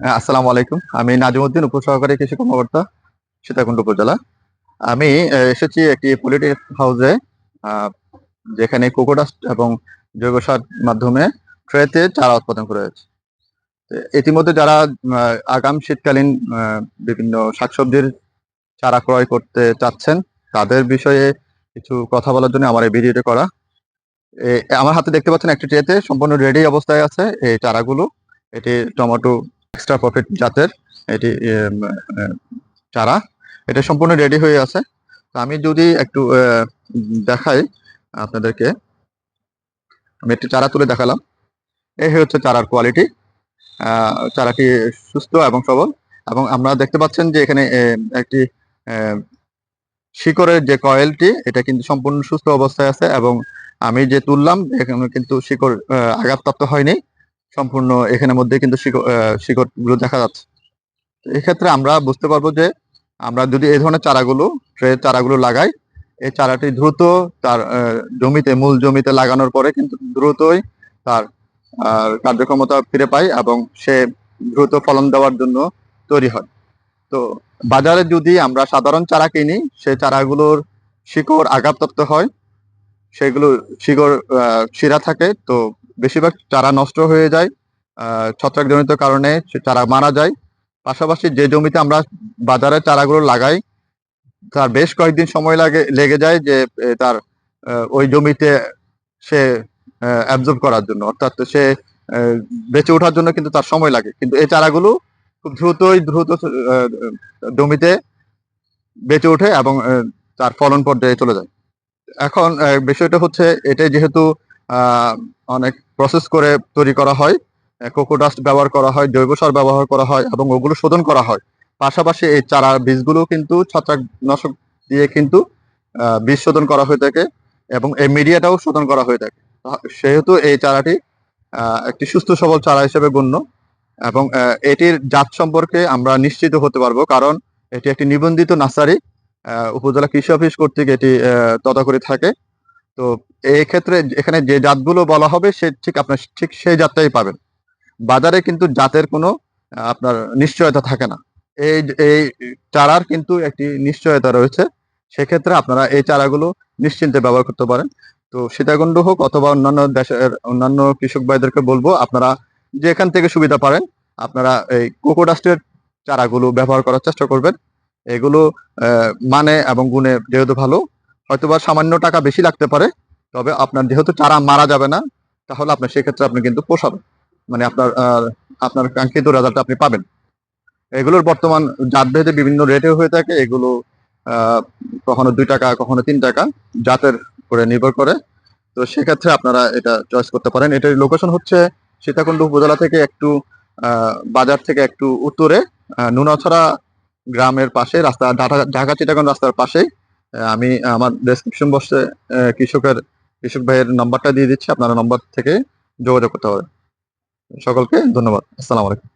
হ্যাঁ, আসসালামু আলাইকুম। আমি নাজিমুদ্দিন উপসহকারী কৃষি কর্মকর্তা সীতাকুণ্ড উপজেলা। আমি এসেছি একটি পোলিট্রি হাউসে যেখানে কোকোডাস্ট এবং জৈব সার মাধ্যমে ট্রেতে চারা উৎপাদন করা হয়েছে। ইতিমধ্যে যারা আগাম শীতকালীন বিভিন্ন শাকসবজির চারা ক্রয় করতে চাচ্ছেন তাদের বিষয়ে কিছু কথা বলার জন্য আমার এই ভিডিওটি করা। আমার হাতে দেখতে পাচ্ছেন একটি ট্রেতে সম্পূর্ণ রেডি অবস্থায় আছে এই চারাগুলো। এটি টমেটো এক্সট্রা প্রফিট জাতের এটি চারা, এটা সম্পূর্ণ রেডি হয়ে আছে। তো আমি যদি একটু দেখাই আপনাদেরকে, আমি একটি চারা তুলে দেখালাম। এই হচ্ছে চারার কোয়ালিটি চারাটি সুস্থ এবং সবল। এবং আমরা দেখতে পাচ্ছেন যে এখানে একটি শিকড়ের যে কয়েলটি, এটা কিন্তু সম্পূর্ণ সুস্থ অবস্থায় আছে। এবং আমি যে তুললাম, এখানে কিন্তু শিকড় আঘাতপ্রাপ্ত হয়নি। সম্পূর্ণ এখানের মধ্যে কিন্তু শিকড়গুলো দেখা যাচ্ছে। এক্ষেত্রে আমরা বুঝতে পারব যে আমরা যদি এই ধরনের চারাগুলো, ট্রে চারাগুলো লাগাই, এই চারাটি দ্রুত তার জমিতে, মূল জমিতে লাগানোর পরে কিন্তু দ্রুতই তার কার্যক্ষমতা ফিরে পায় এবং সে দ্রুত ফলন দেওয়ার জন্য তৈরি হয়। তো বাজারে যদি আমরা সাধারণ চারা কিনি সেই চারাগুলোর শিকড় আঘাতপ্রাপ্ত হয়, সেগুলো শিকড় শিরা থাকে, তো বেশিরভাগ চারা নষ্ট হয়ে যায় ছত্রাকজনিত কারণে চারা মারা যায়। পাশাপাশি যে জমিতে আমরা বাজারে চারাগুলো লাগাই, তার বেশ কয়েকদিন সময় লাগে, লেগে যায় যে তার ওই জমিতে সে অ্যাবজর্ব করার জন্য। অর্থাৎ সে বেঁচে ওঠার জন্য কিন্তু তার সময় লাগে। কিন্তু এই চারাগুলো খুব দ্রুতই, দ্রুত জমিতে বেঁচে ওঠে এবং তার ফলন পর্যায়ে চলে যায়। এখন বিষয়টা হচ্ছে এটা যেহেতু অনেক প্রসেস করে তৈরি করা হয়। কোকোডাস্ট ব্যবহার করা হয়, জৈব সার ব্যবহার করা হয় এবং ওগুলো শোধন করা হয়। পাশাপাশি এই চারা বীজগুলো কিন্তু ছত্রাকনাশক দিয়ে কিন্তু বীজ শোধন করা হয়ে থাকে এবং এই মিডিয়াটাও শোধন করা হয়ে থাকে। সেহেতু এই চারাটি একটি সুস্থ সবল চারা হিসেবে গণ্য এবং এটির জাত সম্পর্কে আমরা নিশ্চিত হতে পারব কারণ এটি একটি নিবন্ধিত নার্সারি। উপজেলা কৃষি অফিস কর্তৃক এটি তদাকরি থাকে। তো এই ক্ষেত্রে এখানে যে জাতগুলো বলা হবে, সে ঠিক আপনার ঠিক সেই জাতটাই পাবেন। বাজারে কিন্তু জাতের কোনো আপনার নিশ্চয়তা থাকে না। এই এই চারার কিন্তু একটি নিশ্চয়তা রয়েছে। সেক্ষেত্রে আপনারা এই চারাগুলো নিশ্চিন্তে ব্যবহার করতে পারেন। তো সীতাকুণ্ড হোক অথবা অন্যান্য দেশের অন্যান্য কৃষক ভাইদেরকে বলব, আপনারা যেখান থেকে সুবিধা পারেন, আপনারা এই কোকোডাস্টের চারাগুলো ব্যবহার করার চেষ্টা করবেন। এগুলো মানে এবং গুণে যেহেতু ভালো হয়তোবা সামান্য টাকা বেশি লাগতে পারে, তবে আপনার যেহেতু চারা মারা যাবে না, তাহলে আপনার সেক্ষেত্রে আপনি কিন্তু পোষাবেন মানে আপনার আপনার কাঙ্ক্ষিত রেজাল্ট আপনি পাবেন। এগুলোর বর্তমান জাত ভেদে বিভিন্ন রেটে হয়ে থাকে। এগুলো কখনো দুই টাকা, কখনো তিন টাকা, জাতের উপরে নির্ভর করে। তো সেক্ষেত্রে আপনারা এটা চয়েস করতে পারেন। এটার লোকেশন হচ্ছে সীতাকুণ্ড উপজেলা থেকে একটু বাজার থেকে একটু উত্তরে নুনাছড়া গ্রামের পাশে, রাস্তা ঢাকা ঢাকা রাস্তার পাশেই। আমি আমার ডেসক্রিপশন আহ, কৃষকের কৃষক ভাইয়ের নাম্বারটা দিয়ে দিচ্ছি। আপনারা নম্বর থেকে যোগাযোগ করতে হবে সকলকে ধন্যবাদ। আসসালামু আলাইকুম।